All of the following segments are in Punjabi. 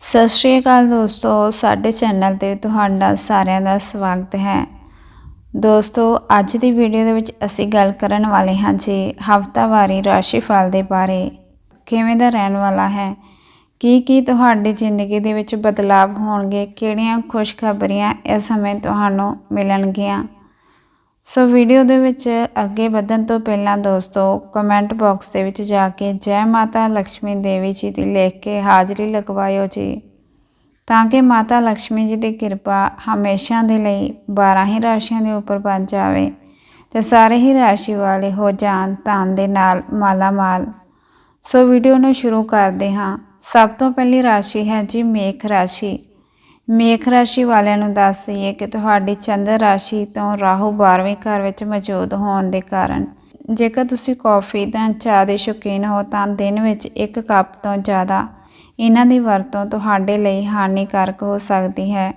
ਸਤਿ ਸ਼੍ਰੀ ਅਕਾਲ ਦੋਸਤੋ, ਸਾਡੇ ਚੈਨਲ ਤੇ ਤੁਹਾਡਾ ਸਾਰਿਆਂ ਦਾ ਸਵਾਗਤ ਹੈ। ਦੋਸਤੋ, ਅੱਜ ਦੀ ਵੀਡੀਓ ਦੇ ਵਿੱਚ ਅਸੀਂ ਗੱਲ ਕਰਨ ਵਾਲੇ ਹਾਂ ਜੀ ਹਫਤਾਵਾਰੀ ਰਾਸ਼ੀਫਲ ਦੇ ਬਾਰੇ। ਕਿਵੇਂ ਦਾ ਰਹਿਣ ਵਾਲਾ ਹੈ? ਕੀ ਕੀ ਤੁਹਾਡੀ ਜ਼ਿੰਦਗੀ ਦੇ ਵਿੱਚ ਬਦਲਾਅ ਹੋਣਗੇ? ਕਿਹੜੀਆਂ ਖੁਸ਼ਖਬਰੀਆਂ ਇਸ ਸਮੇਂ ਤੁਹਾਨੂੰ ਮਿਲਣਗੀਆਂ? ਸੋ ਵੀਡੀਓ ਦੇ ਵਿੱਚ ਅੱਗੇ ਵਧਣ ਤੋਂ ਪਹਿਲਾਂ ਦੋਸਤੋ ਕਮੈਂਟ ਬਾਕਸ ਦੇ ਵਿੱਚ ਜਾ ਕੇ ਜੈ ਮਾਤਾ ਲక్ష్ਮੀ ਦੇਵੀ ਜੀ ਦੀ ਲਿਖ ਕੇ ਹਾਜ਼ਰੀ ਲਗਵਾਇਓ ਜੀ। ਤਾਂ ਕਿ ਮਾਤਾ ਲక్ష్ਮੀ ਜੀ ਦੀ ਕਿਰਪਾ ਹਮੇਸ਼ਾ ਦੇ ਲਈ 12 ਹੀ ਰਾਸ਼ੀਆਂ ਦੇ ਉੱਪਰ ਬਣ ਜਾਵੇ ਤੇ ਸਾਰੇ ਹੀ ਰਾਸ਼ੀ ਵਾਲੇ ਹੋ ਜਾਣ ਧਨ ਦੇ ਨਾਲ ਮਾਲਾ ਮਾਲ ਸੋ ਵੀਡੀਓ ਨੂੰ ਸ਼ੁਰੂ ਕਰਦੇ ਹਾਂ। ਸਭ ਤੋਂ ਪਹਿਲੀ ਰਾਸ਼ੀ ਹੈ ਜੀ ਮੇਖ ਰਾਸ਼ੀ। ਮੇਖ ਰਾਸ਼ੀ ਵਾਲਿਆਂ ਨੂੰ ਦੱਸ ਦਈਏ ਕਿ ਤੁਹਾਡੀ ਚੰਦਰ ਰਾਸ਼ੀ ਤੋਂ ਰਾਹੂ 12ਵੇਂ ਘਰ ਵਿੱਚ ਮੌਜੂਦ ਹੋਣ ਦੇ ਕਾਰਨ ਜੇਕਰ ਤੁਸੀਂ ਕੌਫੀ ਜਾਂ ਚਾਹ ਦੇ ਸ਼ੌਕੀਨ ਹੋ ਤਾਂ ਦਿਨ ਵਿੱਚ ਇੱਕ ਕੱਪ ਤੋਂ ਜ਼ਿਆਦਾ ਇਹਨਾਂ ਦੀ ਵਰਤੋਂ ਤੁਹਾਡੇ ਲਈ ਹਾਨੀਕਾਰਕ ਹੋ ਸਕਦੀ ਹੈ।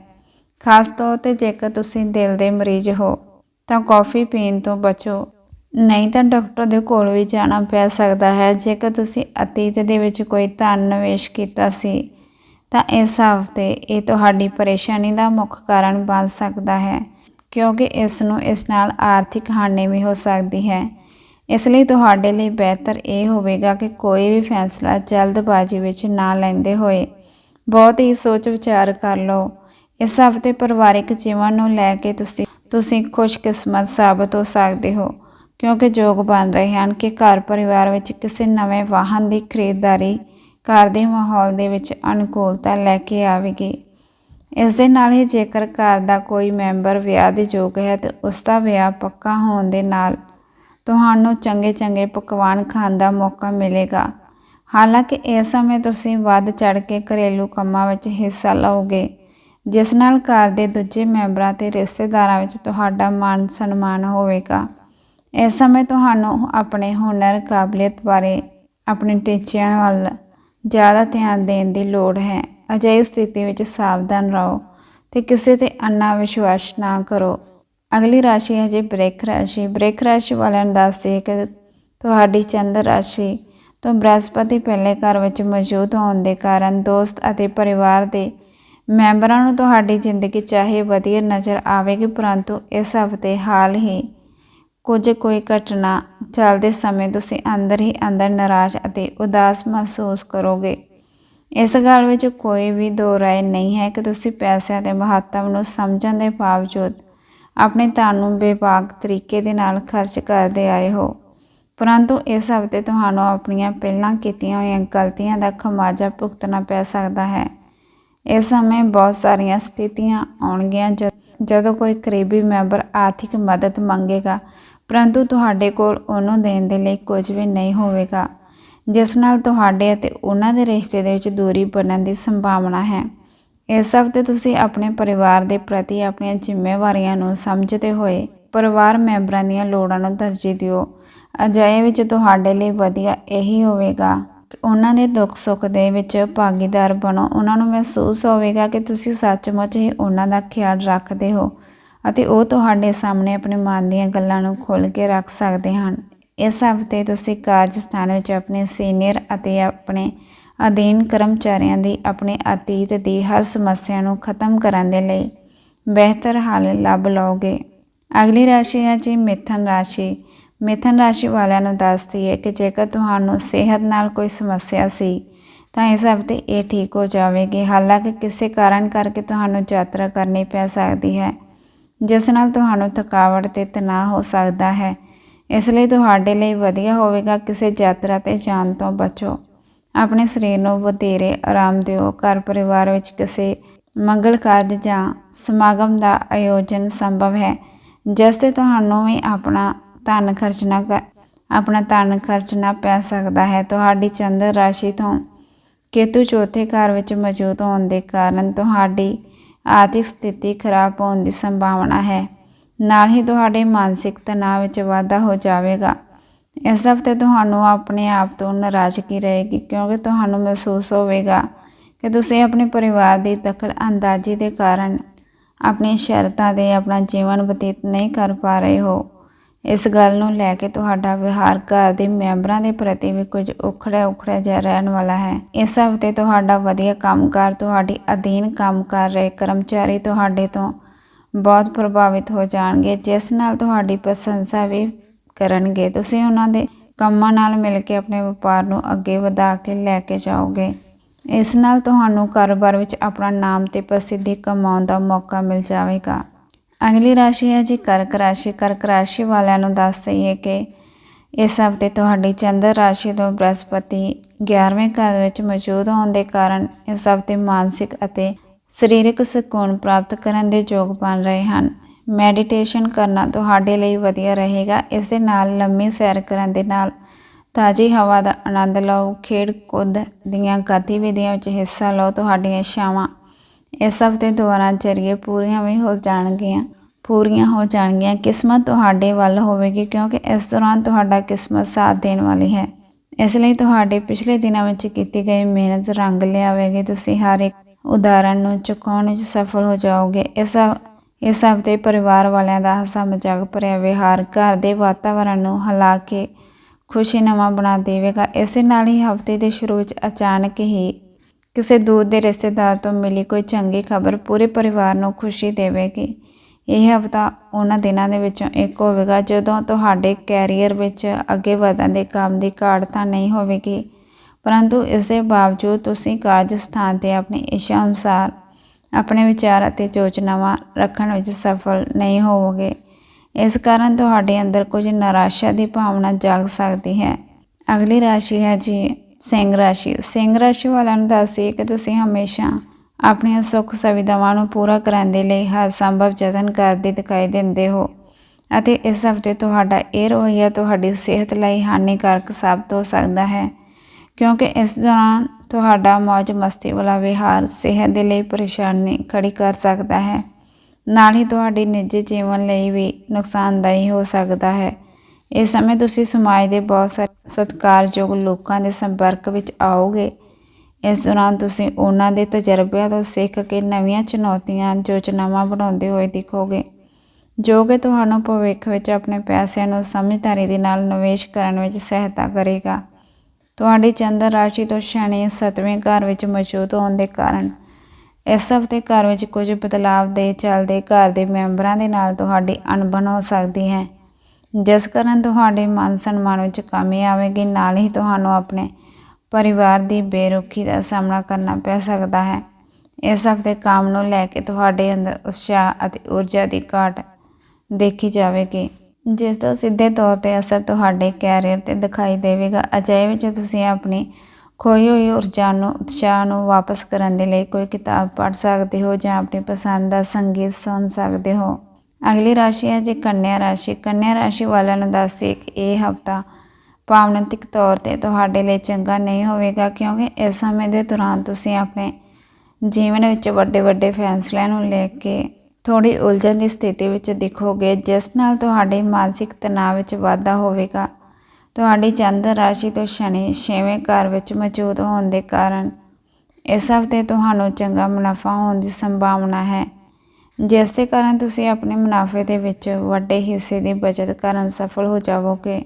ਖਾਸ ਤੌਰ ਤੇ ਜੇਕਰ ਤੁਸੀਂ ਦਿਲ ਦੇ ਮਰੀਜ਼ ਹੋ ਤਾਂ ਕੌਫੀ ਪੀਣ ਤੋਂ ਬਚੋ। ਨਹੀਂ ਤਾਂ ਡਾਕਟਰ ਦੇ ਕੋਲ ਵੀ ਜਾਣਾ ਪੈ ਸਕਦਾ ਹੈ। ਜੇਕਰ ਤੁਸੀਂ ਅਤੀਤ ਦੇ ਵਿੱਚ ਕੋਈ ਧਨ ਨਿਵੇਸ਼ ਕੀਤਾ ਸੀ ਤਾਂ ਇਸ ਹਫ਼ਤੇ ਇਹ ਤੁਹਾਡੀ ਪਰੇਸ਼ਾਨੀ ਦਾ ਮੁੱਖ ਕਾਰਨ ਬਣ ਸਕਦਾ ਹੈ, ਕਿਉਂਕਿ ਇਸ ਨੂੰ ਇਸ ਨਾਲ ਆਰਥਿਕ ਹਾਨੀ ਵੀ ਹੋ ਸਕਦੀ ਹੈ। ਇਸ ਲਈ ਤੁਹਾਡੇ ਲਈ ਬਿਹਤਰ ਇਹ ਹੋਵੇਗਾ ਕਿ ਕੋਈ ਵੀ ਫੈਸਲਾ ਜਲਦਬਾਜ਼ੀ ਵਿੱਚ ਨਾ ਲੈਂਦੇ ਹੋਏ ਬਹੁਤ ਹੀ ਸੋਚ ਵਿਚਾਰ ਕਰ ਲਓ। ਇਸ ਹਫ਼ਤੇ ਪਰਿਵਾਰਿਕ ਜੀਵਨ ਨੂੰ ਲੈ ਕੇ ਤੁਸੀਂ ਤੁਸੀਂ ਖੁਸ਼ਕਿਸਮਤ ਸਾਬਤ ਹੋ ਸਕਦੇ ਹੋ, ਕਿਉਂਕਿ ਯੋਗ ਬਣ ਰਹੇ ਹਨ ਕਿ ਘਰ ਪਰਿਵਾਰ ਵਿੱਚ ਕਿਸੇ ਨਵੇਂ ਵਾਹਨ ਦੀ ਖਰੀਦਦਾਰੀ ਘਰ ਦੇ ਮਾਹੌਲ ਦੇ ਵਿੱਚ ਅਨੁਕੂਲਤਾ ਲੈ ਕੇ ਆਵੇਗੀ। ਇਸ ਦੇ ਨਾਲ ਹੀ ਜੇਕਰ ਘਰ ਦਾ ਕੋਈ ਮੈਂਬਰ ਵਿਆਹ ਦੇ ਯੋਗ ਹੈ ਤੇ ਉਸ ਦਾ ਵਿਆਹ ਪੱਕਾ ਹੋਣ ਦੇ ਨਾਲ ਤੁਹਾਨੂੰ ਚੰਗੇ ਚੰਗੇ ਪਕਵਾਨ ਖਾਣ ਦਾ ਮੌਕਾ ਮਿਲੇਗਾ। ਹਾਲਾਂਕਿ ਇਸ ਸਮੇਂ ਤੁਸੀਂ ਵੱਧ ਚੜ ਕੇ ਘਰੇਲੂ ਕੰਮਾਂ ਵਿੱਚ ਹਿੱਸਾ ਲਓਗੇ, ਜਿਸ ਨਾਲ ਘਰ ਦੇ ਦੂਜੇ ਮੈਂਬਰਾਂ ਤੇ ਰਿਸ਼ਤੇਦਾਰਾਂ ਵਿੱਚ ਤੁਹਾਡਾ ਮਾਣ ਸਨਮਾਨ ਹੋਵੇਗਾ। ਇਸ ਸਮੇਂ ਤੁਹਾਨੂੰ ਆਪਣੇ ਹੁਨਰ ਕਾਬਲੀਅਤ ਬਾਰੇ, ਆਪਣੇ ਟੀਚਿਆਂ ਵੱਲ ਜ਼ਿਆਦਾ ਧਿਆਨ ਦੇਣ ਦੀ ਲੋੜ ਹੈ। ਅਜਿਹੀ ਸਥਿਤੀ ਵਿੱਚ ਸਾਵਧਾਨ ਰਹੋ ਤੇ ਕਿਸੇ ਤੇ ਅੰਨਾ ਵਿਸ਼ਵਾਸ ਨਾ ਕਰੋ। ਅਗਲੀ ਰਾਸ਼ੀ ਹੈ ਜੀ ਬ੍ਰੇਕ ਰਾਸ਼ੀ। ਬ੍ਰੇਕ ਰਾਸ਼ੀ ਵਾਲਿਆਂ ਨੂੰ ਦੱਸਦੇ ਕਿ ਤੁਹਾਡੀ ਚੰਦ ਰਾਸ਼ੀ ਤੋਂ ਬ੍ਰਹਸਪਤੀ ਪਹਿਲੇ ਘਰ ਵਿੱਚ ਮੌਜੂਦ ਹੋਣ ਦੇ ਕਾਰਨ ਦੋਸਤ ਅਤੇ ਪਰਿਵਾਰ ਦੇ ਮੈਂਬਰਾਂ ਨੂੰ ਤੁਹਾਡੀ ਜ਼ਿੰਦਗੀ ਚਾਹੇ ਵਧੀਆ ਨਜ਼ਰ ਆਵੇਗੀ, ਪਰੰਤੂ ਇਸ ਹਫ਼ਤੇ ਹਾਲ ਹੀ ਕੁਝ ਕੋਈ ਘਟਨਾ ਚੱਲਦੇ ਸਮੇਂ ਤੁਸੀਂ ਅੰਦਰ ਹੀ ਅੰਦਰ ਨਿਰਾਸ਼ ਅਤੇ ਉਦਾਸ ਮਹਿਸੂਸ ਕਰੋਗੇ। ਇਸ ਗੱਲ ਵਿੱਚ ਕੋਈ ਵੀ ਦੋ ਰਾਏ ਨਹੀਂ ਹੈ ਕਿ ਤੁਸੀਂ ਪੈਸਿਆਂ ਦੇ ਮਹੱਤਵ ਨੂੰ ਸਮਝਣ ਦੇ ਬਾਵਜੂਦ ਆਪਣੇ ਧਨ ਨੂੰ ਬੇਪਾਕ ਤਰੀਕੇ ਦੇ ਨਾਲ ਖਰਚ ਕਰਦੇ ਆਏ ਹੋ। ਪਰੰਤੂ ਇਸ ਹਫ਼ਤੇ ਤੁਹਾਨੂੰ ਆਪਣੀਆਂ ਪਹਿਲਾਂ ਕੀਤੀਆਂ ਹੋਈਆਂ ਗਲਤੀਆਂ ਦਾ ਖਮਾਜਾ ਭੁਗਤਣਾ ਪੈ ਸਕਦਾ ਹੈ। ਇਸ ਸਮੇਂ ਬਹੁਤ ਸਾਰੀਆਂ ਸਥਿਤੀਆਂ ਆਉਣਗੀਆਂ ਜਦੋਂ ਕੋਈ ਕਰੀਬੀ ਮੈਂਬਰ ਆਰਥਿਕ ਮਦਦ ਮੰਗੇਗਾ ਪਰੰਤੂ ਤੁਹਾਡੇ ਕੋਲ ਉਹਨੂੰ ਦੇਣ ਦੇ ਲਈ ਕੁਝ ਵੀ ਨਹੀਂ ਹੋਵੇਗਾ, ਜਿਸ ਨਾਲ ਤੁਹਾਡੇ ਅਤੇ ਉਹਨਾਂ ਦੇ ਰਿਸ਼ਤੇ ਦੇ ਵਿੱਚ ਦੂਰੀ ਬਣਨ ਦੀ ਸੰਭਾਵਨਾ ਹੈ। ਇਸ ਹਫ਼ਤੇ ਤੁਸੀਂ ਆਪਣੇ ਪਰਿਵਾਰ ਦੇ ਪ੍ਰਤੀ ਆਪਣੀਆਂ ਜ਼ਿੰਮੇਵਾਰੀਆਂ ਨੂੰ ਸਮਝਦੇ ਹੋਏ ਪਰਿਵਾਰ ਮੈਂਬਰਾਂ ਦੀਆਂ ਲੋੜਾਂ ਨੂੰ ਤਰਜੀਹ ਦਿਓ। ਅਜਿਹੇ ਵਿੱਚ ਤੁਹਾਡੇ ਲਈ ਵਧੀਆ ਇਹੀ ਹੋਵੇਗਾ ਕਿ ਉਹਨਾਂ ਦੇ ਦੁੱਖ ਸੁੱਖ ਦੇ ਵਿੱਚ ਭਾਗੀਦਾਰ ਬਣੋ। ਉਹਨਾਂ ਨੂੰ ਮਹਿਸੂਸ ਹੋਵੇਗਾ ਕਿ ਤੁਸੀਂ ਸੱਚਮੁੱਚ ਹੀ ਉਹਨਾਂ ਦਾ ਖਿਆਲ ਰੱਖਦੇ ਹੋ। ਅਤੇ ਉਹ ਤੁਹਾਡੇ ਸਾਹਮਣੇ ਆਪਣੇ ਮਨ ਦੀਆਂ ਗੱਲਾਂ ਨੂੰ ਖੋਲ੍ਹ ਕੇ ਰੱਖ ਸਕਦੇ ਹਨ। ਇਸ ਹਫ਼ਤੇ ਤੁਸੀਂ ਕਾਰਜ ਸਥਾਨ ਵਿੱਚ ਆਪਣੇ ਸੀਨੀਅਰ ਅਤੇ ਆਪਣੇ ਅਧੀਨ ਕਰਮਚਾਰੀਆਂ ਦੀ ਆਪਣੇ ਅਤੀਤ ਦੀ ਹਰ ਸਮੱਸਿਆ ਨੂੰ ਖਤਮ ਕਰਨ ਦੇ ਲਈ ਬਿਹਤਰ ਹੱਲ ਲੱਭ ਲਓਗੇ। ਅਗਲੀ ਰਾਸ਼ੀ ਹੈ ਜੀ ਮਿਥਨ ਰਾਸ਼ੀ। ਮਿਥਨ ਰਾਸ਼ੀ ਵਾਲਿਆਂ ਨੂੰ ਦੱਸਦੀ ਹੈ ਕਿ ਜੇਕਰ ਤੁਹਾਨੂੰ ਸਿਹਤ ਨਾਲ ਕੋਈ ਸਮੱਸਿਆ ਸੀ, ਤਾਂ ਇਸ ਹਫ਼ਤੇ ਇਹ ਠੀਕ ਹੋ ਜਾਵੇਗੀ। ਹਾਲਾਂਕਿ ਕਿਸੇ ਕਾਰਨ ਕਰਕੇ ਤੁਹਾਨੂੰ ਯਾਤਰਾ ਕਰਨੀ ਪੈ ਸਕਦੀ ਹੈ। ਜਿਸ ਨਾਲ ਤੁਹਾਨੂੰ ਥਕਾਵਟ ਤੇ ਤਣਾਅ ਹੋ ਸਕਦਾ ਹੈ। ਇਸ ਲਈ ਤੁਹਾਡੇ ਲਈ ਵਧੀਆ ਹੋਵੇਗਾ ਕਿਸੇ ਯਾਤਰਾ ਤੇ ਜਾਣ ਤੋਂ ਬਚੋ। ਆਪਣੇ ਸਰੀਰ ਨੂੰ ਵਧੇਰੇ ਆਰਾਮ ਦਿਓ। ਘਰ ਪਰਿਵਾਰ ਵਿੱਚ ਕਿਸੇ ਮੰਗਲ ਕਾਰਜ ਜਾਂ ਸਮਾਗਮ ਦਾ ਆਯੋਜਨ ਸੰਭਵ ਹੈ, ਜਿਸ ਤੇ ਤੁਹਾਨੂੰ ਵੀ ਆਪਣਾ ਧਨ ਖਰਚਣਾ ਆਪਣਾ ਧਨ ਖਰਚਣਾ ਪੈ ਸਕਦਾ ਹੈ। ਤੁਹਾਡੀ ਚੰਦਰ ਰਾਸ਼ੀ ਤੋਂ ਕੇਤੂ ਚੌਥੇ ਘਰ ਵਿੱਚ ਮੌਜੂਦ ਹੋਣ ਦੇ ਕਾਰਨ ਤੁਹਾਡੀ ਆਰਥਿਕ ਸਥਿਤੀ ਖਰਾਬ ਹੋਣ ਦੀ ਸੰਭਾਵਨਾ ਹੈ। ਨਾਲ ਹੀ ਤੁਹਾਡੇ ਮਾਨਸਿਕ ਤਣਾਅ ਵਿੱਚ ਵਾਧਾ ਹੋ ਜਾਵੇਗਾ। ਇਸ ਹਫ਼ਤੇ ਤੁਹਾਨੂੰ ਆਪਣੇ ਆਪ ਤੋਂ ਨਾਰਾਜ਼ਗੀ ਰਹੇਗੀ ਕਿਉਂਕਿ ਤੁਹਾਨੂੰ ਮਹਿਸੂਸ ਹੋਵੇਗਾ ਕਿ ਤੁਸੀਂ ਆਪਣੇ ਪਰਿਵਾਰ ਦੀ ਦਖਲ ਅੰਦਾਜ਼ੀ ਦੇ ਕਾਰਨ ਆਪਣੀਆਂ ਸ਼ਰਤਾਂ ਦੇ ਆਪਣਾ ਜੀਵਨ ਬਤੀਤ ਨਹੀਂ ਕਰ ਪਾ ਰਹੇ ਹੋ। ਇਸ ਗੱਲ ਨੂੰ ਲੈ ਕੇ ਤੁਹਾਡਾ ਵਿਹਾਰ ਘਰ ਦੇ ਮੈਂਬਰਾਂ ਦੇ ਪ੍ਰਤੀ ਵੀ ਕੁਝ ਉਖੜਿਆ ਉਖੜਿਆ ਜਿਹਾ ਰਹਿਣ ਵਾਲਾ ਹੈ। ਇਸ ਹਫ਼ਤੇ ਤੁਹਾਡਾ ਵਧੀਆ ਕੰਮਕਾਰ, ਤੁਹਾਡੀ ਅਧੀਨ ਕੰਮ ਕਰ ਰਹੇ ਕਰਮਚਾਰੀ ਤੁਹਾਡੇ ਤੋਂ ਬਹੁਤ ਪ੍ਰਭਾਵਿਤ ਹੋ ਜਾਣਗੇ, ਜਿਸ ਨਾਲ ਤੁਹਾਡੀ ਪ੍ਰਸ਼ੰਸਾ ਵੀ ਕਰਨਗੇ। ਤੁਸੀਂ ਉਹਨਾਂ ਦੇ ਕੰਮਾਂ ਨਾਲ ਮਿਲ ਕੇ ਆਪਣੇ ਵਪਾਰ ਨੂੰ ਅੱਗੇ ਵਧਾ ਕੇ ਲੈ ਕੇ ਜਾਓਗੇ। ਇਸ ਨਾਲ ਤੁਹਾਨੂੰ ਕਾਰੋਬਾਰ ਵਿੱਚ ਆਪਣਾ ਨਾਮ ਤੇ ਪ੍ਰਸਿੱਧੀ ਕਮਾਉਣ ਦਾ ਮੌਕਾ ਮਿਲ ਜਾਵੇਗਾ। ਅਗਲੀ ਰਾਸ਼ੀ ਹੈ ਜੀ ਕਰਕ ਰਾਸ਼ੀ। ਕਰਕ ਰਾਸ਼ੀ ਵਾਲਿਆਂ ਨੂੰ ਦੱਸ ਦਈਏ ਕਿ ਇਸ ਹਫ਼ਤੇ ਤੁਹਾਡੀ ਚੰਦਰ ਰਾਸ਼ੀ ਤੋਂ ਬ੍ਰਹਸਪਤੀ 11ਵੇਂ ਘਰ ਵਿੱਚ ਮੌਜੂਦ ਹੋਣ ਦੇ ਕਾਰਨ ਇਸ ਹਫ਼ਤੇ ਮਾਨਸਿਕ ਅਤੇ ਸਰੀਰਕ ਸਕੂਨ ਪ੍ਰਾਪਤ ਕਰਨ ਦੇ ਯੋਗ ਬਣ ਰਹੇ ਹਨ। ਮੈਡੀਟੇਸ਼ਨ ਕਰਨਾ ਤੁਹਾਡੇ ਲਈ ਵਧੀਆ ਰਹੇਗਾ। ਇਸ ਦੇ ਨਾਲ ਲੰਮੀ ਸੈਰ ਕਰਨ ਦੇ ਨਾਲ ਤਾਜ਼ੀ ਹਵਾ ਦਾ ਆਨੰਦ ਲਓ। ਖੇਡ ਕੁੱਦ ਦੀਆਂ ਗਤੀਵਿਧੀਆਂ ਵਿੱਚ ਹਿੱਸਾ ਲਓ। ਤੁਹਾਡੀਆਂ ਇੱਛਾਵਾਂ ਇਸ ਹਫ਼ਤੇ ਦੌਰਾਨ ਜਰੀਏ ਪੂਰੀਆਂ ਵੀ ਹੋ ਜਾਣਗੀਆਂ, ਪੂਰੀਆਂ ਹੋ ਜਾਣਗੀਆਂ। ਕਿਸਮਤ ਤੁਹਾਡੇ ਵੱਲ ਹੋਵੇਗੀ ਕਿਉਂਕਿ ਇਸ ਦੌਰਾਨ ਤੁਹਾਡਾ ਕਿਸਮਤ ਸਾਥ ਦੇਣ ਵਾਲੀ ਹੈ। ਇਸ ਲਈ ਤੁਹਾਡੇ ਪਿਛਲੇ ਦਿਨਾਂ ਵਿੱਚ ਕੀਤੀ ਗਈ ਮਿਹਨਤ ਰੰਗ ਲਿਆਵੇਗੀ। ਤੁਸੀਂ ਹਰ ਇੱਕ ਉਦਾਹਰਣ ਨੂੰ ਚੁਕਾਉਣ ਵਿੱਚ ਸਫਲ ਹੋ ਜਾਓਗੇ। ਇਸ ਇਸ ਹਫ਼ਤੇ ਪਰਿਵਾਰ ਵਾਲਿਆਂ ਦਾ ਹਾਸਾ ਮਜ਼ਾਕ ਭਰਿਆ ਵਿਹਾਰ ਘਰ ਦੇ ਵਾਤਾਵਰਣ ਨੂੰ ਹਿਲਾ ਕੇ ਖੁਸ਼ੀ ਨਵਾਂ ਬਣਾ ਦੇਵੇਗਾ। ਇਸੇ ਨਾਲ ਹੀ ਹਫ਼ਤੇ ਦੇ ਸ਼ੁਰੂ ਵਿੱਚ ਅਚਾਨਕ ਹੀ ਕਿਸੇ ਦੂਰ ਦੇ ਰਿਸ਼ਤੇਦਾਰ ਤੋਂ ਮਿਲੀ ਕੋਈ ਚੰਗੀ ਖਬਰ ਪੂਰੇ ਪਰਿਵਾਰ ਨੂੰ ਖੁਸ਼ੀ ਦੇਵੇਗੀ। ਇਹ ਹਫਤਾ ਉਹਨਾਂ ਦਿਨਾਂ ਦੇ ਵਿੱਚੋਂ ਇੱਕ ਹੋਵੇਗਾ, ਜਦੋਂ ਤੁਹਾਡੇ ਕੈਰੀਅਰ ਵਿੱਚ ਅੱਗੇ ਵਧਣ ਦੇ ਕੰਮ ਦੀ ਘਾਟ ਤਾਂ ਨਹੀਂ ਹੋਵੇਗੀ। ਪਰੰਤੂ ਇਸ ਦੇ ਬਾਵਜੂਦ ਤੁਸੀਂ ਕਾਰਜ ਸਥਾਨ ਤੇ ਆਪਣੀ ਇੱਛਾ ਅਨੁਸਾਰ ਆਪਣੇ ਵਿਚਾਰ ਅਤੇ ਯੋਜਨਾਵਾਂ ਰੱਖਣ ਵਿੱਚ ਸਫਲ ਨਹੀਂ ਹੋਵੋਗੇ। ਇਸ ਕਾਰਨ ਤੁਹਾਡੇ ਅੰਦਰ ਕੁਝ ਨਿਰਾਸ਼ਾ ਦੀ ਭਾਵਨਾ ਜਾਗ ਸਕਦੀ ਹੈ। ਅਗਲੀ ਰਾਸ਼ੀ ਹੈ ਜੀ ਸਿੰਘ ਰਾਸ਼ੀ ਸਿੰਘ ਰਾਸ਼ੀ ਵਾਲਿਆਂ ਨੂੰ ਦੱਸੀ ਕਿ ਤੁਸੀਂ ਹਮੇਸ਼ਾ ਆਪਣੀਆਂ ਸੁੱਖ ਸੁਵਿਧਾਵਾਂ ਨੂੰ ਪੂਰਾ ਕਰਨ ਦੇ ਲਈ ਹਰ ਸੰਭਵ ਯਤਨ ਕਰਦੇ ਦਿਖਾਈ ਦਿੰਦੇ ਹੋ ਅਤੇ ਇਸ ਹਫ਼ਤੇ ਤੁਹਾਡਾ ਇਹ ਰਵੱਈਆ ਤੁਹਾਡੀ ਸਿਹਤ ਲਈ ਹਾਨੀਕਾਰਕ ਸਾਬਤ ਹੋ ਸਕਦਾ ਹੈ, ਕਿਉਂਕਿ ਇਸ ਦੌਰਾਨ ਤੁਹਾਡਾ ਮौज ਮਸਤੀ ਵਾਲਾ ਵਿਹਾਰ ਸਿਹਤ ਦੇ ਲਈ ਪਰੇਸ਼ਾਨੀ ਖੜੀ ਕਰ ਸਕਦਾ ਹੈ। ਨਾਲ ਹੀ ਤੁਹਾਡੇ ਨਿੱਜੀ ਜੀਵਨ ਲਈ ਵੀ ਨੁਕਸਾਨਦਾਈ ਹੋ ਸਕਦਾ ਹੈ। ਇਸ ਸਮੇਂ ਤੁਸੀਂ ਸਮਾਜ ਦੇ ਬਹੁਤ ਸਾਰੇ ਸਤਿਕਾਰਯੋਗ ਲੋਕਾਂ ਦੇ ਸੰਪਰਕ ਵਿੱਚ ਆਓਗੇ। ਇਸ ਦੌਰਾਨ ਤੁਸੀਂ ਉਹਨਾਂ ਦੇ ਤਜਰਬਿਆਂ ਤੋਂ ਸਿੱਖ ਕੇ ਨਵੀਆਂ ਚੁਣੌਤੀਆਂ, ਯੋਜਨਾਵਾਂ ਬਣਾਉਂਦੇ ਹੋਏ ਦਿਖੋਗੇ, ਜੋ ਕਿ ਤੁਹਾਨੂੰ ਭਵਿੱਖ ਵਿੱਚ ਆਪਣੇ ਪੈਸਿਆਂ ਨੂੰ ਸਮਝਦਾਰੀ ਦੇ ਨਾਲ ਨਿਵੇਸ਼ ਕਰਨ ਵਿੱਚ ਸਹਾਇਤਾ ਕਰੇਗਾ। ਤੁਹਾਡੀ ਚੰਦਰ ਰਾਸ਼ੀ ਤੋਂ ਸ਼ਨੀ ਸੱਤਵੇਂ ਘਰ ਵਿੱਚ ਮੌਜੂਦ ਹੋਣ ਦੇ ਕਾਰਨ ਇਸ ਹਫ਼ਤੇ ਘਰ ਵਿੱਚ ਕੁਝ ਬਦਲਾਵ ਦੇ ਚੱਲਦੇ ਘਰ ਦੇ ਮੈਂਬਰਾਂ ਦੇ ਨਾਲ ਤੁਹਾਡੀ ਅਣਬਣ ਹੋ ਸਕਦੀ ਹੈ। ਜਿਸ ਕਾਰਨ ਤੁਹਾਡੇ ਮਾਨ ਸਨਮਾਨ ਵਿੱਚ ਕਮੀ ਆਵੇਗੀ, ਨਾਲ ਹੀ ਤੁਹਾਨੂੰ ਆਪਣੇ ਪਰਿਵਾਰ ਦੀ ਬੇਰੁਖੀ ਦਾ ਸਾਹਮਣਾ ਕਰਨਾ ਪੈ ਸਕਦਾ ਹੈ। ਇਸ ਹਫ਼ਤੇ ਕੰਮ ਨੂੰ ਲੈ ਕੇ ਤੁਹਾਡੇ ਅੰਦਰ ਉਤਸ਼ਾਹ ਅਤੇ ਊਰਜਾ ਦੀ ਘਾਟ ਦੇਖੀ ਜਾਵੇਗੀ, ਜਿਸ ਦਾ ਸਿੱਧੇ ਤੌਰ ਤੇ ਅਸਰ ਤੁਹਾਡੇ ਕੈਰੀਅਰ ਤੇ ਦਿਖਾਈ ਦੇਵੇਗਾ। ਅਜਿਹੇ ਵਿੱਚ ਤੁਸੀਂ ਆਪਣੀ ਖੋਈ ਹੋਈ ਊਰਜਾ ਨੂੰ, ਉਤਸ਼ਾਹ ਨੂੰ ਵਾਪਸ ਕਰਨ ਦੇ ਲਈ ਕੋਈ ਕਿਤਾਬ ਪੜ੍ਹ ਸਕਦੇ ਹੋ ਜਾਂ ਆਪਣੀ ਪਸੰਦ ਦਾ ਸੰਗੀਤ ਸੁਣ ਸਕਦੇ ਹੋ। ਅਗਲੀ ਰਾਸ਼ੀ ਹੈ ਜੀ ਕੰਨਿਆ ਰਾਸ਼ੀ। ਕੰਨਿਆ ਰਾਸ਼ੀ ਵਾਲਿਆਂ ਨੂੰ ਦੱਸਦੇ ਕਿ ਇਹ ਹਫਤਾ ਭਾਵਨਾਤਮਕ ਤੌਰ ਤੇ ਤੁਹਾਡੇ ਲਈ ਚੰਗਾ ਨਹੀਂ ਹੋਵੇਗਾ ਕਿਉਂਕਿ ਇਸ ਸਮੇਂ ਦੇ ਦੌਰਾਨ ਤੁਸੀਂ ਆਪਣੇ ਜੀਵਨ ਵਿੱਚ ਵੱਡੇ ਵੱਡੇ ਫੈਸਲਿਆਂ ਨੂੰ ਲੈ ਕੇ ਥੋੜੀ ਉਲਝਣ ਦੀ ਸਥਿਤੀ ਵਿੱਚ ਦਿਖੋਗੇ, ਜਿਸ ਨਾਲ ਤੁਹਾਡੇ ਮਾਨਸਿਕ ਤਣਾਅ ਵਿੱਚ ਵਾਧਾ ਹੋਵੇਗਾ। ਤੁਹਾਡੀ ਚੰਦ ਰਾਸ਼ੀ ਤੋਂ ਸ਼ਨੀ ਛੇਵੇਂ ਘਰ ਵਿੱਚ ਮੌਜੂਦ ਹੋਣ ਦੇ ਕਾਰਨ ਇਸ ਹਫ਼ਤੇ ਤੁਹਾਨੂੰ ਚੰਗਾ ਮੁਨਾਫਾ ਹੋਣ ਦੀ ਸੰਭਾਵਨਾ ਹੈ। ਜਿਸ ਦੇ ਕਾਰਨ ਤੁਸੀਂ ਆਪਣੇ ਮੁਨਾਫੇ ਦੇ ਵਿੱਚ ਵੱਡੇ ਹਿੱਸੇ ਦੀ ਬਚਤ ਕਰਨ ਸਫਲ ਹੋ ਜਾਵੋਗੇ।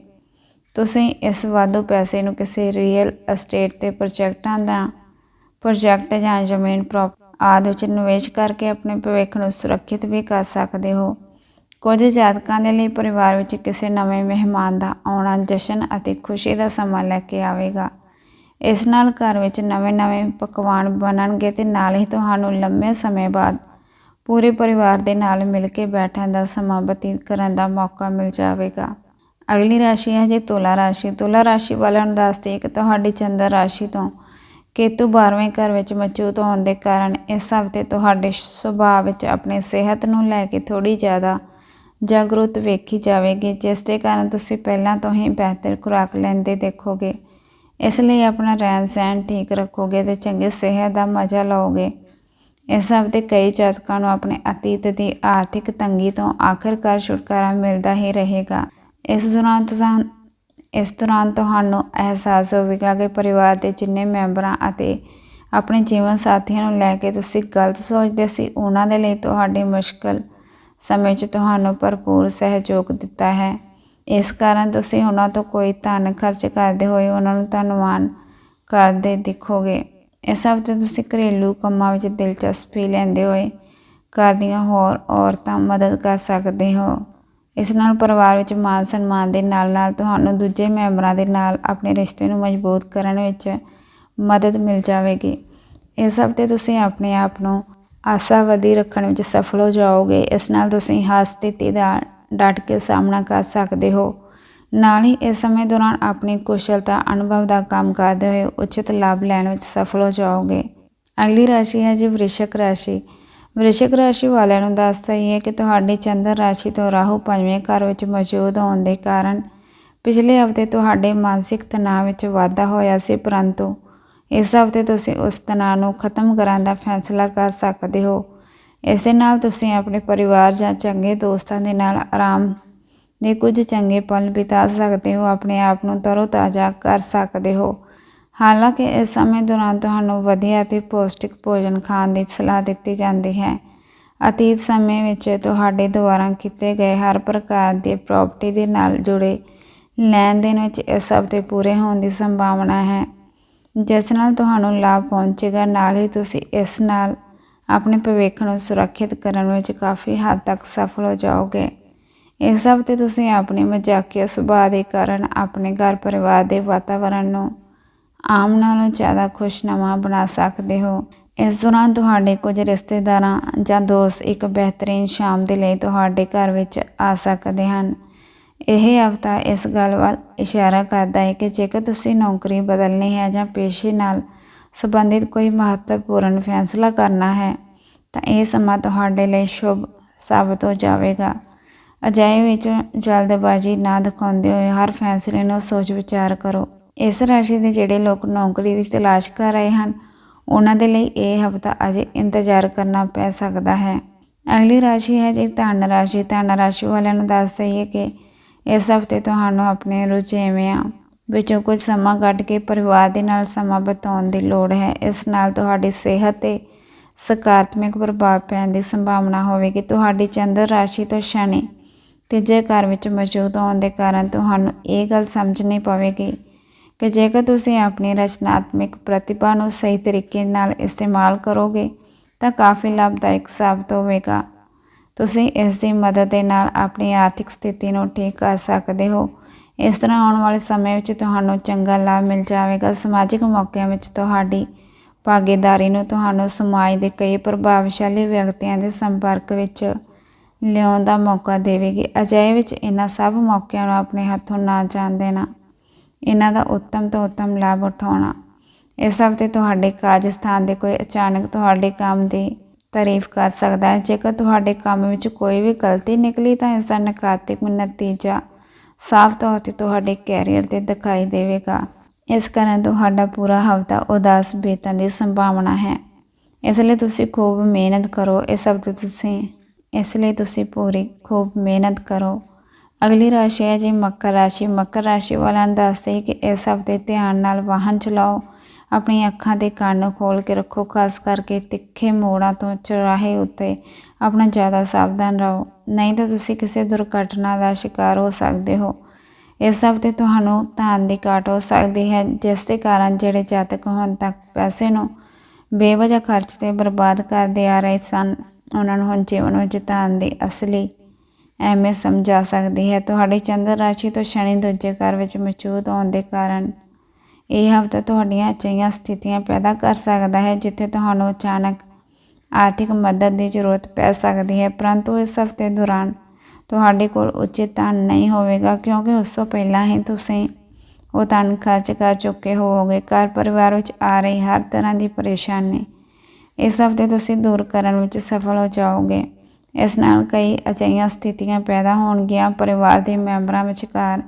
ਤੁਸੀਂ ਇਸ ਵਾਧੂ ਪੈਸੇ ਨੂੰ ਕਿਸੇ ਰੀਅਲ ਅਸਟੇਟ ਤੇ ਪ੍ਰੋਜੈਕਟਾਂ ਦਾ ਪ੍ਰੋਜੈਕਟ ਜਾਂ ਜ਼ਮੀਨ ਪ੍ਰਾਪਰਟੀ ਆਦਿ ਵਿੱਚ ਨਿਵੇਸ਼ ਕਰਕੇ ਆਪਣੇ ਭਵਿੱਖ ਨੂੰ ਸੁਰੱਖਿਅਤ ਵੀ ਕਰ ਸਕਦੇ ਹੋ। ਕੁਝ ਜਾਤਕਾਂ ਦੇ ਲਈ ਪਰਿਵਾਰ ਵਿੱਚ ਕਿਸੇ ਨਵੇਂ ਮਹਿਮਾਨ ਦਾ ਆਉਣਾ ਜਸ਼ਨ ਅਤੇ ਖੁਸ਼ੀ ਦਾ ਸਮਾਂ ਲੈ ਕੇ ਆਵੇਗਾ। ਇਸ ਨਾਲ ਘਰ ਵਿੱਚ ਨਵੇਂ-ਨਵੇਂ ਪਕਵਾਨ ਬਣਨਗੇ ਤੇ ਨਾਲ ਹੀ ਤੁਹਾਨੂੰ ਲੰਮੇ ਸਮੇਂ ਬਾਅਦ ਪੂਰੇ ਪਰਿਵਾਰ ਦੇ ਨਾਲ ਮਿਲ ਕੇ ਬੈਠਣ ਦਾ ਸਮਾਂ ਬਤੀਤ ਕਰਨ ਦਾ ਮੌਕਾ ਮਿਲ ਜਾਵੇਗਾ। ਅਗਲੀ ਰਾਸ਼ੀ ਹੈ ਜੀ ਤੁਲਾ ਰਾਸ਼ੀ। ਤੁਲਾ ਰਾਸ਼ੀ ਵਾਲਿਆਂ ਨੂੰ ਦੱਸਦੇ ਕਿ ਤੁਹਾਡੀ ਚੰਦਰ ਰਾਸ਼ੀ ਤੋਂ ਕੇਤੂ 12ਵੇਂ ਘਰ ਵਿੱਚ ਮੌਜੂਦ ਹੋਣ ਦੇ ਕਾਰਨ ਇਸ ਹਫ਼ਤੇ ਤੁਹਾਡੇ ਸੁਭਾਅ ਵਿੱਚ ਆਪਣੀ ਸਿਹਤ ਨੂੰ ਲੈ ਕੇ ਥੋੜੀ ਜ਼ਿਆਦਾ ਜਾਗਰੂਕ ਵੇਖੀ ਜਾਵੇਗੀ, ਜਿਸ ਦੇ ਕਾਰਨ ਤੁਸੀਂ ਪਹਿਲਾਂ ਤੋਂ ਹੀ ਬਿਹਤਰ ਖੁਰਾਕ ਲੈਂਦੇ ਦੇਖੋਗੇ। ਇਸ ਲਈ ਆਪਣਾ ਰਹਿਣ ਸਹਿਣ ਠੀਕ ਰੱਖੋਗੇ ਤੇ ਚੰਗੀ ਸਿਹਤ ਦਾ ਮਜ਼ਾ ਲਓਗੇ। ਇਸ ਹਫ਼ਤੇ ਕਈ ਜਾਤਕਾਂ ਨੂੰ ਆਪਣੇ ਅਤੀਤ ਦੀ ਆਰਥਿਕ ਤੰਗੀ ਤੋਂ ਆਖਰਕਾਰ ਛੁਟਕਾਰਾ ਮਿਲਦਾ ਹੀ ਰਹੇਗਾ। ਇਸ ਦੌਰਾਨ ਤੁਸੀਂ, ਇਸ ਦੌਰਾਨ ਤੁਹਾਨੂੰ ਅਹਿਸਾਸ ਹੋਵੇਗਾ ਕਿ ਪਰਿਵਾਰ ਦੇ ਜਿੰਨੇ ਮੈਂਬਰਾਂ ਅਤੇ ਆਪਣੇ ਜੀਵਨ ਸਾਥੀਆਂ ਨੂੰ ਲੈ ਕੇ ਤੁਸੀਂ ਗਲਤ ਸੋਚਦੇ ਸੀ, ਉਹਨਾਂ ਦੇ ਲਈ ਤੁਹਾਡੀ ਮੁਸ਼ਕਲ ਸਮੇਂ 'ਚ ਤੁਹਾਨੂੰ ਭਰਪੂਰ ਸਹਿਯੋਗ ਦਿੱਤਾ ਹੈ। ਇਸ ਕਾਰਨ ਤੁਸੀਂ ਉਹਨਾਂ ਤੋਂ ਕੋਈ ਧਨ ਖਰਚ ਕਰਦੇ ਹੋਏ ਉਹਨਾਂ ਨੂੰ ਧੰਨਵਾਨ ਕਰਦੇ ਦਿਖੋਗੇ। ਇਸ ਹਫ਼ਤੇ ਤੁਸੀਂ ਘਰੇਲੂ ਕੰਮਾਂ ਵਿੱਚ ਦਿਲਚਸਪੀ ਲੈਂਦੇ ਹੋਏ ਘਰ ਦੀਆਂ ਹੋਰ ਔਰਤਾਂ ਮਦਦ ਕਰ ਸਕਦੇ ਹੋ। ਇਸ ਨਾਲ ਪਰਿਵਾਰ ਵਿੱਚ ਮਾਨ ਸਨਮਾਨ ਦੇ ਨਾਲ ਨਾਲ ਤੁਹਾਨੂੰ ਦੂਜੇ ਮੈਂਬਰਾਂ ਦੇ ਨਾਲ ਆਪਣੇ ਰਿਸ਼ਤੇ ਨੂੰ ਮਜ਼ਬੂਤ ਕਰਨ ਵਿੱਚ ਮਦਦ ਮਿਲ ਜਾਵੇਗੀ। ਇਸ ਹਫ਼ਤੇ ਤੁਸੀਂ ਆਪਣੇ ਆਪ ਨੂੰ ਆਸ਼ਾਵਾਦੀ ਰੱਖਣ ਵਿੱਚ ਸਫਲ ਹੋ ਜਾਓਗੇ। ਇਸ ਨਾਲ ਤੁਸੀਂ ਹਰ ਸਥਿਤੀ ਦਾ ਡਟ ਕੇ ਸਾਹਮਣਾ ਕਰ ਸਕਦੇ ਹੋ। ਨਾਲ ਹੀ ਇਸ ਸਮੇਂ ਦੌਰਾਨ ਆਪਣੀ ਕੁਸ਼ਲਤਾ, ਅਨੁਭਵ ਦਾ ਕੰਮ ਕਰਦੇ ਹੋਏ ਉਚਿਤ ਲਾਭ ਲੈਣ ਵਿੱਚ ਸਫਲ ਹੋ ਜਾਓਗੇ। ਅਗਲੀ ਰਾਸ਼ੀ ਹੈ ਜੀ ਵ੍ਰਿਸ਼ਕ ਰਾਸ਼ੀ। ਵ੍ਰਿਸ਼ਕ ਰਾਸ਼ੀ ਵਾਲਿਆਂ ਨੂੰ ਦੱਸਦਾ ਹੀ ਹੈ ਕਿ ਤੁਹਾਡੀ ਚੰਦਰ ਰਾਸ਼ੀ ਤੋਂ ਰਾਹੂ ਪੰਜਵੇਂ ਘਰ ਵਿੱਚ ਮੌਜੂਦ ਹੋਣ ਦੇ ਕਾਰਨ ਪਿਛਲੇ ਹਫ਼ਤੇ ਤੁਹਾਡੇ ਮਾਨਸਿਕ ਤਣਾਅ ਵਿੱਚ ਵਾਧਾ ਹੋਇਆ ਸੀ, ਪਰੰਤੂ ਇਸ ਹਫ਼ਤੇ ਤੁਸੀਂ ਉਸ ਤਣਾਅ ਨੂੰ ਖਤਮ ਕਰਨ ਦਾ ਫੈਸਲਾ ਕਰ ਸਕਦੇ ਹੋ। ਇਸ ਦੇ ਨਾਲ ਤੁਸੀਂ ਆਪਣੇ ਪਰਿਵਾਰ ਜਾਂ ਚੰਗੇ ਦੋਸਤਾਂ ਦੇ ਨਾਲ ਆਰਾਮ ਦੇ ਕੁਝ ਚੰਗੇ ਪਲ ਬਿਤਾ ਸਕਦੇ ਹੋ, ਆਪਣੇ ਆਪ ਨੂੰ ਤਰੋ ਤਾਜ਼ਾ ਕਰ ਸਕਦੇ ਹੋ। ਹਾਲਾਂਕਿ ਇਸ ਸਮੇਂ ਦੌਰਾਨ ਤੁਹਾਨੂੰ ਵਧੀਆ ਅਤੇ ਪੌਸ਼ਟਿਕ ਭੋਜਨ ਖਾਣ ਦੀ ਸਲਾਹ ਦਿੱਤੀ ਜਾਂਦੀ ਹੈ। ਅਤੀਤ ਸਮੇਂ ਵਿੱਚ ਤੁਹਾਡੇ ਦੁਆਰਾ ਕੀਤੇ ਗਏ ਹਰ ਪ੍ਰਕਾਰ ਦੀ ਪ੍ਰਾਪਰਟੀ ਦੇ ਨਾਲ ਜੁੜੇ ਲੈਣ ਦੇਣ ਵਿੱਚ ਇਸ ਹਫ਼ਤੇ ਪੂਰੇ ਹੋਣ ਦੀ ਸੰਭਾਵਨਾ ਹੈ। ਜਿਸ ਨਾਲ ਤੁਹਾਨੂੰ ਲਾਭ ਪਹੁੰਚੇਗਾ, ਨਾਲ ਹੀ ਤੁਸੀਂ ਇਸ ਨਾਲ ਆਪਣੇ ਭਵਿੱਖ ਨੂੰ ਸੁਰੱਖਿਅਤ ਕਰਨ ਵਿੱਚ ਕਾਫੀ ਹੱਦ ਤੱਕ ਸਫਲ ਹੋ ਜਾਓਗੇ। ਇਸ ਹਫ਼ਤੇ ਤੁਸੀਂ ਆਪਣੇ ਮਜ਼ਾਕੀਆ ਸੁਭਾਅ ਦੇ ਕਾਰਨ ਆਪਣੇ ਘਰ ਪਰਿਵਾਰ ਦੇ ਵਾਤਾਵਰਣ ਨੂੰ ਆਮ ਨਾਲੋਂ ਜ਼ਿਆਦਾ ਖੁਸ਼ਨੁਮਾ ਬਣਾ ਸਕਦੇ ਹੋ। ਇਸ ਦੌਰਾਨ ਤੁਹਾਡੇ ਕੁਝ ਰਿਸ਼ਤੇਦਾਰਾਂ ਜਾਂ ਦੋਸਤ ਇੱਕ ਬਿਹਤਰੀਨ ਸ਼ਾਮ ਦੇ ਲਈ ਤੁਹਾਡੇ ਘਰ ਵਿੱਚ ਆ ਸਕਦੇ ਹਨ। ਇਹ ਹਫ਼ਤਾ ਇਸ ਗੱਲ ਵੱਲ ਇਸ਼ਾਰਾ ਕਰਦਾ ਹੈ ਕਿ ਜੇਕਰ ਤੁਸੀਂ ਨੌਕਰੀ ਬਦਲਣੀ ਹੈ ਜਾਂ ਪੇਸ਼ੇ ਨਾਲ ਸੰਬੰਧਿਤ ਕੋਈ ਮਹੱਤਵਪੂਰਨ ਫੈਸਲਾ ਕਰਨਾ ਹੈ, ਤਾਂ ਇਹ ਸਮਾਂ ਤੁਹਾਡੇ ਲਈ ਸ਼ੁਭ ਸਾਬਤ ਹੋ ਜਾਵੇਗਾ। ਅਜਿਹੇ ਵਿੱਚ ਜਲਦਬਾਜ਼ੀ ਨਾ ਦਿਖਾਉਂਦੇ ਹੋਏ ਹਰ ਫੈਸਲੇ ਨੂੰ ਸੋਚ ਵਿਚਾਰ ਕਰੋ। ਇਸ ਰਾਸ਼ੀ ਦੇ ਜਿਹੜੇ ਲੋਕ ਨੌਕਰੀ ਦੀ ਤਲਾਸ਼ ਕਰ ਰਹੇ ਹਨ, ਉਹਨਾਂ ਦੇ ਲਈ ਇਹ ਹਫ਼ਤਾ ਅਜੇ ਇੰਤਜ਼ਾਰ ਕਰਨਾ ਪੈ ਸਕਦਾ ਹੈ। ਅਗਲੀ ਰਾਸ਼ੀ ਹੈ ਜੀ ਧਨ ਰਾਸ਼ੀ। ਧਨ ਰਾਸ਼ੀ ਵਾਲਿਆਂ ਨੂੰ ਦੱਸ ਦਈਏ ਕਿ ਇਸ ਹਫ਼ਤੇ ਤੁਹਾਨੂੰ ਆਪਣੇ ਰੁਝੇਵਿਆਂ ਵਿੱਚੋਂ ਕੁਝ ਸਮਾਂ ਕੱਢ ਕੇ ਪਰਿਵਾਰ ਦੇ ਨਾਲ ਸਮਾਂ ਬਿਤਾਉਣ ਦੀ ਲੋੜ ਹੈ। ਇਸ ਨਾਲ ਤੁਹਾਡੀ ਸਿਹਤ ਤੇ ਸਕਾਰਾਤਮਕ ਪ੍ਰਭਾਵ ਪੈਣ ਦੀ ਸੰਭਾਵਨਾ ਹੋਵੇਗੀ। ਤੁਹਾਡੀ ਚੰਦਰ ਰਾਸ਼ੀ ਤੋਂ ਸ਼ਨੀ ਤੀਜੇ ਘਰ ਵਿੱਚ ਮੌਜੂਦ ਹੋਣ ਦੇ ਕਾਰਨ ਤੁਹਾਨੂੰ ਇਹ ਗੱਲ ਸਮਝਣੀ ਪਵੇਗੀ ਕਿ ਜੇਕਰ ਤੁਸੀਂ ਆਪਣੀ ਰਚਨਾਤਮਕ ਪ੍ਰਤਿਭਾ ਨੂੰ ਸਹੀ ਤਰੀਕੇ ਨਾਲ ਇਸਤੇਮਾਲ ਕਰੋਗੇ, ਤਾਂ ਕਾਫੀ ਲਾਭਦਾਇਕ ਸਾਬਤ ਹੋਵੇਗਾ। ਤੁਸੀਂ ਇਸ ਦੀ ਮਦਦ ਦੇ ਨਾਲ ਆਪਣੀ ਆਰਥਿਕ ਸਥਿਤੀ ਨੂੰ ਠੀਕ ਕਰ ਸਕਦੇ ਹੋ। ਇਸ ਤਰ੍ਹਾਂ ਆਉਣ ਵਾਲੇ ਸਮੇਂ ਵਿੱਚ ਤੁਹਾਨੂੰ ਚੰਗਾ ਲਾਭ ਮਿਲ ਜਾਵੇਗਾ। ਸਮਾਜਿਕ ਮੌਕਿਆਂ ਵਿੱਚ ਤੁਹਾਡੀ ਭਾਗੀਦਾਰੀ ਨੂੰ ਤੁਹਾਨੂੰ ਸਮਾਜ ਦੇ ਕਈ ਪ੍ਰਭਾਵਸ਼ਾਲੀ ਵਿਅਕਤੀਆਂ ਦੇ ਸੰਪਰਕ ਵਿੱਚ ਲਿਆਉਣ ਦਾ ਮੌਕਾ ਦੇਵੇਗੀ। ਅਜਿਹੇ ਵਿੱਚ ਇਹਨਾਂ ਸਭ ਮੌਕਿਆਂ ਨੂੰ ਆਪਣੇ ਹੱਥੋਂ ਨਾ ਜਾਣ ਦੇਣਾ, ਇਹਨਾਂ ਦਾ ਉੱਤਮ ਤੋਂ ਉੱਤਮ ਲਾਭ ਉਠਾਉਣਾ। ਇਸ ਹਫ਼ਤੇ ਤੁਹਾਡੇ ਕਾਰਜ ਸਥਾਨ ਦੇ ਕੋਈ ਅਚਾਨਕ ਤੁਹਾਡੇ ਕੰਮ ਦੀ ਤਾਰੀਫ ਕਰ ਸਕਦਾ ਹੈ। ਜੇਕਰ ਤੁਹਾਡੇ ਕੰਮ ਵਿੱਚ ਕੋਈ ਵੀ ਗਲਤੀ ਨਿਕਲੀ ਤਾਂ ਇਸ ਦਾ ਨਕਾਰਾਤਮਕ ਨਤੀਜਾ ਸਾਫ਼ ਤੌਰ ਤੇ ਤੁਹਾਡੇ ਕੈਰੀਅਰ ਤੇ ਦਿਖਾਈ ਦੇਵੇਗਾ। ਇਸ ਕਾਰਨ ਤੁਹਾਡਾ ਪੂਰਾ ਹਫ਼ਤਾ ਉਦਾਸ ਬੀਤਣ ਦੀ ਸੰਭਾਵਨਾ ਹੈ। ਇਸ ਲਈ ਤੁਸੀਂ ਖੂਬ ਮਿਹਨਤ ਕਰੋ। ਇਸ ਹਫ਼ਤੇ ਤੁਸੀਂ ਇਸ ਲਈ ਤੁਸੀਂ ਪੂਰੀ ਖੂਬ ਮਿਹਨਤ ਕਰੋ। ਅਗਲੀ ਰਾਸ਼ੀ ਹੈ ਜੀ ਮਕਰ ਰਾਸ਼ੀ। ਮਕਰ ਰਾਸ਼ੀ ਵਾਲਿਆਂ ਨੂੰ ਦੱਸਦੇ ਕਿ ਇਸ ਹਫ਼ਤੇ ਧਿਆਨ ਨਾਲ ਵਾਹਨ ਚਲਾਓ। ਆਪਣੀਆਂ ਅੱਖਾਂ ਦੇ ਕੰਨ ਖੋਲ ਕੇ ਰੱਖੋ, ਖਾਸ ਕਰਕੇ ਤਿੱਖੇ ਮੋੜਾਂ ਤੋਂ ਚੁਰਾਹੇ ਉੱਤੇ। ਆਪਣਾ ਜ਼ਿਆਦਾ ਸਾਵਧਾਨ ਰਹੋ। ਨਹੀਂ ਤਾਂ ਤੁਸੀਂ ਕਿਸੇ ਦੁਰਘਟਨਾ ਦਾ ਸ਼ਿਕਾਰ ਹੋ ਸਕਦੇ ਹੋ। ਇਸ ਹਫ਼ਤੇ ਤੁਹਾਨੂੰ ਧਨ ਦੀ ਘਾਟ ਹੋ ਸਕਦੀ ਹੈ, ਜਿਸ ਦੇ ਕਾਰਨ ਜਿਹੜੇ ਜਾਤਕ ਹੁਣ ਤੱਕ ਪੈਸੇ ਨੂੰ ਬੇਵਜ੍ਹਾ ਖਰਚ ਤੇ ਬਰਬਾਦ ਕਰਦੇ ਆ ਰਹੇ ਸਨ ਉਹਨਾਂ ਨੂੰ ਹੁਣ ਜੀਵਨ ਵਿੱਚ ਧਨ ਦੀ ਅਸਲੀ ਅਹਿਮੀਅਤ ਸਮਝਾ ਸਕਦੀ ਹੈ। ਤੁਹਾਡੀ ਚੰਦਰ ਰਾਸ਼ੀ ਤੋਂ ਸ਼ਨੀ ਦੂਜੇ ਘਰ ਵਿੱਚ ਮੌਜੂਦ ਹੋਣ ਦੇ ਕਾਰਨ ਇਹ ਹਫ਼ਤਾ ਤੁਹਾਡੀਆਂ ਅਜਿਹੀਆਂ ਸਥਿਤੀਆਂ ਪੈਦਾ ਕਰ ਸਕਦਾ ਹੈ ਜਿੱਥੇ ਤੁਹਾਨੂੰ ਅਚਾਨਕ ਆਰਥਿਕ ਮਦਦ ਦੀ ਜ਼ਰੂਰਤ ਪੈ ਸਕਦੀ ਹੈ। ਪਰੰਤੂ ਇਸ ਹਫ਼ਤੇ ਦੌਰਾਨ ਤੁਹਾਡੇ ਕੋਲ ਉਚਿਤ ਧਨ ਨਹੀਂ ਹੋਵੇਗਾ ਕਿਉਂਕਿ ਉਸ ਤੋਂ ਪਹਿਲਾਂ ਹੀ ਤੁਸੀਂ ਉਹ ਧਨ ਖਰਚ ਕਰ ਚੁੱਕੇ ਹੋਵੋਗੇ। ਘਰ ਪਰਿਵਾਰ ਵਿੱਚ ਆ ਰਹੀ ਹਰ ਤਰ੍ਹਾਂ ਦੀ ਪਰੇਸ਼ਾਨੀ ਇਸ ਹਫ਼ਤੇ ਤੁਸੀਂ ਦੂਰ ਕਰਨ ਵਿੱਚ ਸਫਲ ਹੋ ਜਾਓਗੇ। ਇਸ ਨਾਲ ਕਈ ਅਜਿਹੀਆਂ ਸਥਿਤੀਆਂ ਪੈਦਾ ਹੋਣਗੀਆਂ। ਪਰਿਵਾਰ ਦੇ ਮੈਂਬਰਾਂ ਵਿਚਕਾਰ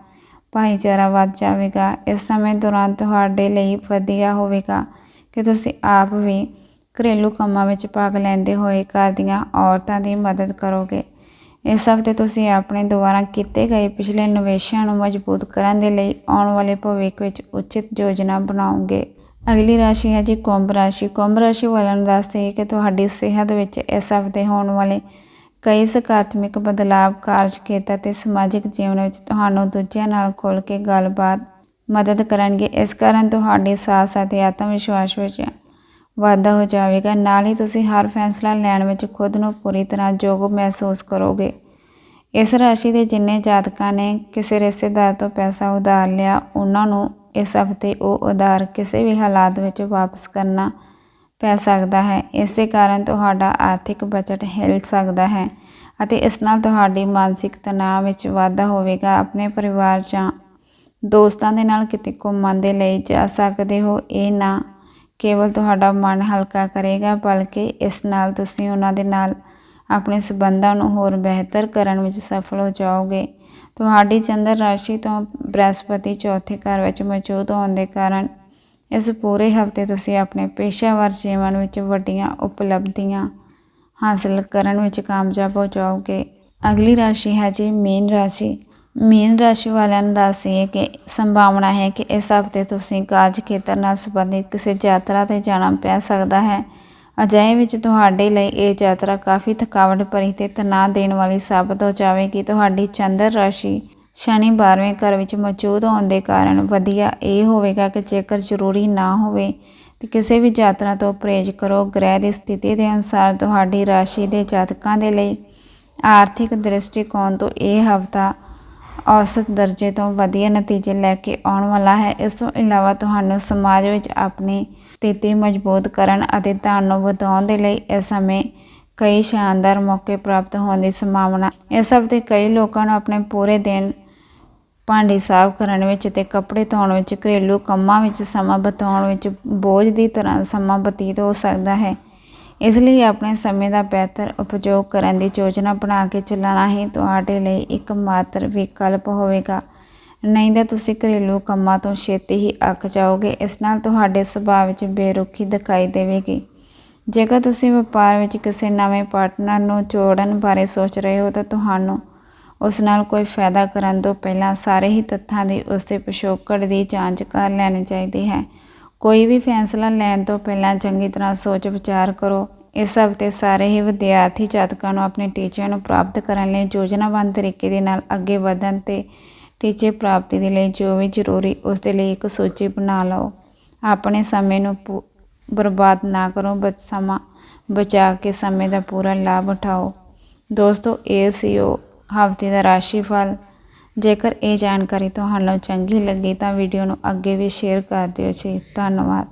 ਭਾਈਚਾਰਾ ਵੱਧ ਜਾਵੇਗਾ। ਇਸ ਸਮੇਂ ਦੌਰਾਨ ਤੁਹਾਡੇ ਲਈ ਵਧੀਆ ਹੋਵੇਗਾ ਕਿ ਤੁਸੀਂ ਆਪ ਵੀ ਘਰੇਲੂ ਕੰਮਾਂ ਵਿੱਚ ਭਾਗ ਲੈਂਦੇ ਹੋਏ ਘਰ ਦੀਆਂ ਔਰਤਾਂ ਦੀ ਮਦਦ ਕਰੋਗੇ। ਇਸ ਹਫ਼ਤੇ ਤੁਸੀਂ ਆਪਣੇ ਦੁਆਰਾ ਕੀਤੇ ਗਏ ਪਿਛਲੇ ਨਿਵੇਸ਼ਾਂ ਨੂੰ ਮਜ਼ਬੂਤ ਕਰਨ ਦੇ ਲਈ ਆਉਣ ਵਾਲੇ ਭਵਿੱਖ ਵਿੱਚ ਉਚਿਤ ਯੋਜਨਾ ਬਣਾਓਗੇ। ਅਗਲੀ ਰਾਸ਼ੀ ਹੈ ਜੀ ਕੁੰਭ ਰਾਸ਼ੀ। ਕੁੰਭ ਰਾਸ਼ੀ ਵਾਲਿਆਂ ਨੂੰ ਦੱਸਦੇ ਕਿ ਤੁਹਾਡੀ ਸਿਹਤ ਵਿੱਚ ਇਸ ਹਫ਼ਤੇ ਹੋਣ ਵਾਲੇ ਕਈ ਸਕਾਰਾਤਮਕ ਬਦਲਾਵ ਕਾਰਜ ਖੇਤਰ ਤੇ ਸਮਾਜਿਕ ਜੀਵਨ ਵਿੱਚ ਤੁਹਾਨੂੰ ਦੂਜਿਆਂ ਨਾਲ ਖੁੱਲ੍ਹ ਕੇ ਗੱਲਬਾਤ ਮਦਦ ਕਰਨਗੇ। ਇਸ ਕਾਰਨ ਤੁਹਾਡੇ ਸਾਹਸ ਅਤੇ ਆਤਮ ਵਿਸ਼ਵਾਸ ਵਿੱਚ ਵਾਧਾ ਹੋ ਜਾਵੇਗਾ। ਨਾਲ ਹੀ ਤੁਸੀਂ ਹਰ ਫੈਸਲਾ ਲੈਣ ਵਿੱਚ ਖੁਦ ਨੂੰ ਪੂਰੀ ਤਰ੍ਹਾਂ ਯੋਗ ਮਹਿਸੂਸ ਕਰੋਗੇ। ਇਸ ਰਾਸ਼ੀ ਦੇ ਜਿੰਨੇ ਜਾਤਕਾਂ ਨੇ ਕਿਸੇ ਰਿਸ਼ਤੇਦਾਰ ਤੋਂ ਪੈਸਾ ਉਧਾਰ ਲਿਆ, ਉਹਨਾਂ ਨੂੰ ਇਸ ਹਫ਼ਤੇ ਉਹ ਉਧਾਰ ਕਿਸੇ ਵੀ ਹਾਲਾਤ ਵਿੱਚ ਵਾਪਸ ਕਰਨਾ ਪੈ ਸਕਦਾ ਹੈ। ਇਸੇ ਕਾਰਨ ਤੁਹਾਡਾ ਆਰਥਿਕ ਬਜਟ ਹਿੱਲ ਸਕਦਾ ਹੈ ਅਤੇ ਇਸ ਨਾਲ ਤੁਹਾਡੀ ਮਾਨਸਿਕ ਤਣਾਅ ਵਿੱਚ ਵਾਧਾ ਹੋਵੇਗਾ। ਆਪਣੇ ਪਰਿਵਾਰ ਜਾਂ ਦੋਸਤਾਂ ਦੇ ਨਾਲ ਕਿਤੇ ਘੁੰਮਣ ਦੇ ਲਈ ਜਾ ਸਕਦੇ ਹੋ। ਇਹ ਨਾ ਕੇਵਲ ਤੁਹਾਡਾ ਮਨ ਹਲਕਾ ਕਰੇਗਾ, ਬਲਕਿ ਇਸ ਨਾਲ ਤੁਸੀਂ ਉਹਨਾਂ ਦੇ ਨਾਲ ਆਪਣੇ ਸਬੰਧਾਂ ਨੂੰ ਹੋਰ ਬਿਹਤਰ ਕਰਨ ਵਿੱਚ ਸਫਲ ਹੋ ਜਾਓਗੇ। ਤੁਹਾਡੀ ਚੰਦਰ ਰਾਸ਼ੀ ਤੋਂ ਬ੍ਰਹਿਸਪਤੀ ਚੌਥੇ ਘਰ ਵਿੱਚ ਮੌਜੂਦ ਹੋਣ ਦੇ ਕਾਰਨ ਇਸ ਪੂਰੇ ਹਫ਼ਤੇ ਤੁਸੀਂ ਆਪਣੇ ਪੇਸ਼ਾਵਰ ਜੀਵਨ ਵਿੱਚ ਵੱਡੀਆਂ ਉਪਲਬਧੀਆਂ ਹਾਸਲ ਕਰਨ ਵਿੱਚ ਕਾਮਯਾਬ ਹੋ ਜਾਓਗੇ। ਅਗਲੀ ਰਾਸ਼ੀ ਹੈ ਜੀ ਮੀਨ ਰਾਸ਼ੀ। ਮੀਨ ਰਾਸ਼ੀ ਵਾਲਿਆਂ ਨੂੰ ਦੱਸੀਏ ਕਿ ਸੰਭਾਵਨਾ ਹੈ ਕਿ ਇਸ ਹਫ਼ਤੇ ਤੁਸੀਂ ਕਾਰਜ ਖੇਤਰ ਨਾਲ ਸੰਬੰਧਿਤ ਕਿਸੇ ਯਾਤਰਾ ਤੇ ਜਾਣਾ ਪੈ ਸਕਦਾ ਹੈ। ਅਜਿਹੇ ਵਿੱਚ ਤੁਹਾਡੇ ਲਈ ਇਹ ਯਾਤਰਾ ਕਾਫੀ ਥਕਾਵਟ ਭਰੀ ਤੇ ਤਣਾਅ ਦੇਣ ਵਾਲੀ ਸਾਬਤ ਹੋ ਜਾਵੇਗੀ। ਤੁਹਾਡੀ ਚੰਦਰ ਰਾਸ਼ੀ ਸ਼ਨੀ 12ਵੇਂ ਘਰ ਵਿੱਚ ਮੌਜੂਦ ਹੋਣ ਦੇ ਕਾਰਨ ਵਧੀਆ ਇਹ ਹੋਵੇਗਾ ਕਿ ਜੇਕਰ ਜ਼ਰੂਰੀ ਨਾ ਹੋਵੇ ਤੇ ਕਿਸੇ ਵੀ ਯਾਤਰਾ ਤੋਂ ਪਰਹੇਜ਼ ਕਰੋ। ਗ੍ਰਹਿ ਦੀ ਸਥਿਤੀ ਦੇ ਅਨੁਸਾਰ ਤੁਹਾਡੀ ਰਾਸ਼ੀ ਦੇ ਜਾਤਕਾਂ ਦੇ ਲਈ ਆਰਥਿਕ ਦ੍ਰਿਸ਼ਟੀਕੋਣ ਤੋਂ ਇਹ ਹਫਤਾ ਔਸਤ ਦਰਜੇ ਤੋਂ ਵਧੀਆ ਨਤੀਜੇ ਲੈ ਕੇ ਆਉਣ ਵਾਲਾ ਹੈ। ਇਸ ਤੋਂ ਇਲਾਵਾ ਤੁਹਾਨੂੰ ਸਮਾਜ ਵਿੱਚ ਆਪਣੀ ਸਥਿਤੀ ਮਜ਼ਬੂਤ ਕਰਨ ਅਤੇ ਧਨ ਨੂੰ ਵਧਾਉਣ ਦੇ ਲਈ ਇਸ ਸਮੇਂ ਕਈ ਸ਼ਾਨਦਾਰ ਮੌਕੇ ਪ੍ਰਾਪਤ ਹੋਣ ਦੀ ਸੰਭਾਵਨਾ ਇਸ ਹਫ਼ਤੇ ਕਈ ਲੋਕਾਂ ਨੂੰ ਆਪਣੇ ਪੂਰੇ ਦਿਨ ਭਾਂਡੇ ਸਾਫ਼ ਕਰਨ ਵਿੱਚ ਤੇ ਕੱਪੜੇ ਧੋਣ ਵਿੱਚ, ਘਰੇਲੂ ਕੰਮਾਂ ਵਿੱਚ ਸਮਾਂ ਬਿਤਾਉਣ ਵਿੱਚ ਬੋਝ ਦੀ ਤਰ੍ਹਾਂ ਸਮਾਂ ਬਤੀਤ ਹੋ ਸਕਦਾ ਹੈ। ਇਸ ਲਈ ਆਪਣੇ ਸਮੇਂ ਦਾ ਬਿਹਤਰ ਉਪਯੋਗ ਕਰਨ ਦੀ ਯੋਜਨਾ ਬਣਾ ਕੇ ਚੱਲਣਾ ਹੀ ਤੁਹਾਡੇ ਲਈ ਇੱਕ ਮਾਤਰ ਵਿਕਲਪ ਹੋਵੇਗਾ। ਨਹੀਂ ਤਾਂ ਤੁਸੀਂ ਘਰੇਲੂ ਕੰਮਾਂ ਤੋਂ ਛੇਤੀ ਹੀ ਅੱਕ ਜਾਓਗੇ। ਇਸ ਨਾਲ ਤੁਹਾਡੇ ਸੁਭਾਅ ਵਿੱਚ ਬੇਰੁਖੀ ਦਿਖਾਈ ਦੇਵੇਗੀ। ਜੇਕਰ ਤੁਸੀਂ ਵਪਾਰ ਵਿੱਚ ਕਿਸੇ ਨਵੇਂ ਪਾਰਟਨਰ ਨੂੰ ਜੋੜਨ ਬਾਰੇ ਸੋਚ ਰਹੇ ਹੋ ਤਾਂ ਤੁਹਾਨੂੰ ਉਸ ਨਾਲ ਕੋਈ ਫਾਇਦਾ ਕਰਨ ਤੋਂ ਪਹਿਲਾਂ ਸਾਰੇ ਹੀ ਤੱਥਾਂ ਦੀ ਉਸ ਦੇ ਪਿਛੋਕੜ ਦੀ ਜਾਂਚ ਕਰ ਲੈਣੀ ਚਾਹੀਦੀ ਹੈ। ਕੋਈ ਵੀ ਫੈਸਲਾ ਲੈਣ ਤੋਂ ਪਹਿਲਾਂ ਚੰਗੀ ਤਰ੍ਹਾਂ ਸੋਚ ਵਿਚਾਰ ਕਰੋ। ਇਸ ਹਫ਼ਤੇ ਸਾਰੇ ਹੀ ਵਿਦਿਆਰਥੀ ਜਾਤਕਾਂ ਨੂੰ ਆਪਣੇ ਟੀਚਿਆਂ ਨੂੰ ਪ੍ਰਾਪਤ ਕਰਨ ਲਈ ਯੋਜਨਾਬੱਧ ਤਰੀਕੇ ਦੇ ਨਾਲ ਅੱਗੇ ਵਧਣ ਤੇ ਟੀਚੇ ਪ੍ਰਾਪਤੀ ਦੇ ਲਈ ਜੋ ਵੀ ਜ਼ਰੂਰੀ, ਉਸ ਦੇ ਲਈ ਇੱਕ ਸੂਚੀ ਬਣਾ ਲਓ। ਆਪਣੇ ਸਮੇਂ ਨੂੰ ਪੂ- ਬਰਬਾਦ ਨਾ ਕਰੋ, ਬਚ, ਸਮਾਂ ਬਚਾ ਕੇ ਸਮੇਂ ਦਾ ਪੂਰਾ ਲਾਭ ਉਠਾਓ। ਦੋਸਤੋ, ਇਹ ਸੀ ਉਹ ਹਫ਼ਤੇ ਦਾ ਰਾਸ਼ੀਫਲ। ਜੇਕਰ ਇਹ ਜਾਣਕਾਰੀ ਤੁਹਾਨੂੰ ਚੰਗੀ ਲੱਗੀ ਤਾਂ ਵੀਡੀਓ ਨੂੰ ਅੱਗੇ ਵੀ ਸ਼ੇਅਰ ਕਰ ਦਿਓ ਜੀ। ਧੰਨਵਾਦ।